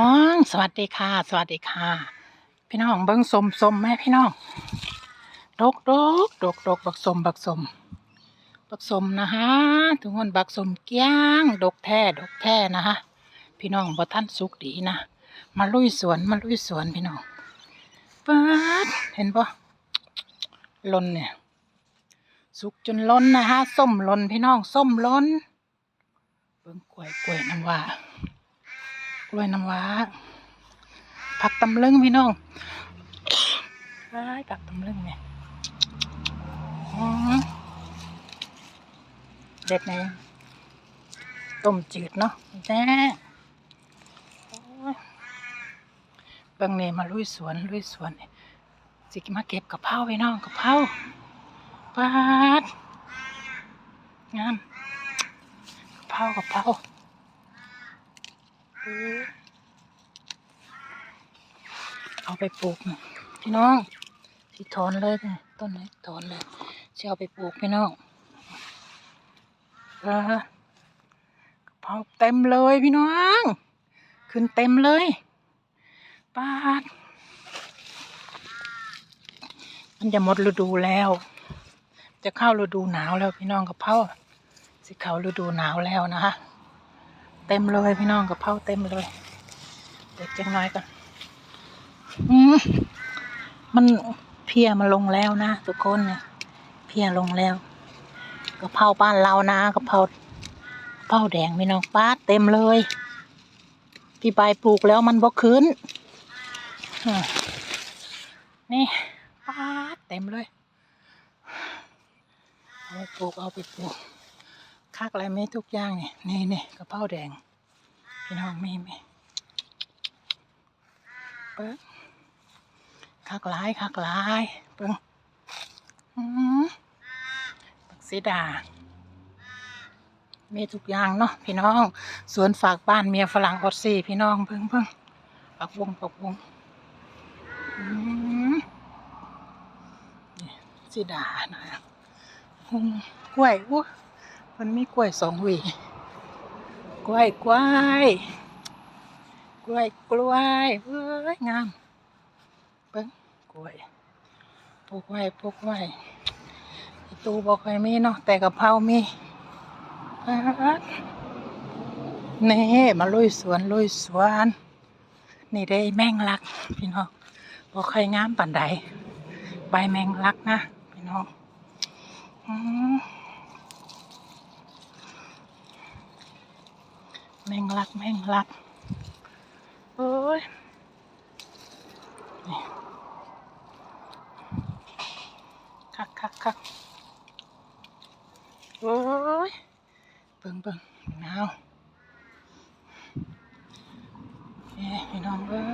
น้องสวัสดีค่ะ สวัสดีค่ะ พี่น้องเบิ้งสมสมแม่พี่น้องดกดกดกดกบักสมบักสมบักสมนะฮะทุกคนบักสมเกี้ยง ดกแท้ดกแท้นะฮะพี่น้องบ่ท่านสุกดีนะมาลุยสวนมาลุยสวนพี่น้องเปิดเห็นปะล้นเนี่ยสุกจนล้นนะฮะส้มล้นพี่น้องส้มล้นเบิ้งกล้วยกล้วยน้ำว้า ล้วยน้ำว้า ผักตำลึงพี่น้องว้ายผักตำลึงเนี่ยเด็ดไหนต้มจืดเนาะแจ้บางเนี่ยมาลุยสวนลุยสวนเนี่ยสิมาเก็บกะเพราพี่น้องกะเพราปาดงามกะเพรากะเพรา เอาไปปลูกพี่น้องที่ถอนเลยนี่ต้นนี้ถอนเลยจะเอาไปปลูกพี่น้องเออกระเพราเต็มเลยพี่น้อง ขึ้นเต็มเลยปาด มันจะหมดฤดูแล้ว จะเข้าฤดูหนาวแล้วพี่น้องกระเพราสิเข้าฤดูหนาวแล้วนะคะ เต็มเลยพี่น้องกระเพราเต็มเลย เด็กจังน้อยก่อนอืมมันเพียมาลงแล้วนะทุกคนเนี่ยเพียลงแล้วกะเพราบ้านเรานะกะเพราเพราแดงพี่น้องป้าเต็มเลยที่ใบปลูกแล้วมันบ่ขึ้นนี่ป้าเต็มเลยเอาไปปลูกเอาไปปลูก คักอะไรไม่ทุกอย่างนี่นี่นี่กระเพราแดงพี่น้องมีไหมเปิ้งคักหลายคักหลายเปิ้งอืมปักสีดามีทุกอย่างเนาะพี่น้องสวนฝากบ้านเมียฝรั่งออดซี่พี่น้องเพิ่งเพิ่งปักวงปักวงอืมนี่สีดานะอืมกล้วยอู้ มันมีกล้วยสองหวีกล้วยกล้วยกล้วยกล้วยเอ้ยงามเบิ้งกล้วยปลูกไว้ปลูกไว้ตูบอกใครมีเนาะแต่กะเพรามีนี่มาลุยสวนลุยสวน นี่ได้แมงลัก พี่น้องบอกใครงามปันใดใบแมงลักนะ พี่น้องอืม ม่งรักแม่งรักโอ้ยคักคักคักโอ้ยเบิ่งเบิ่งหนาวเอ้ยพี่น้องเอ้ย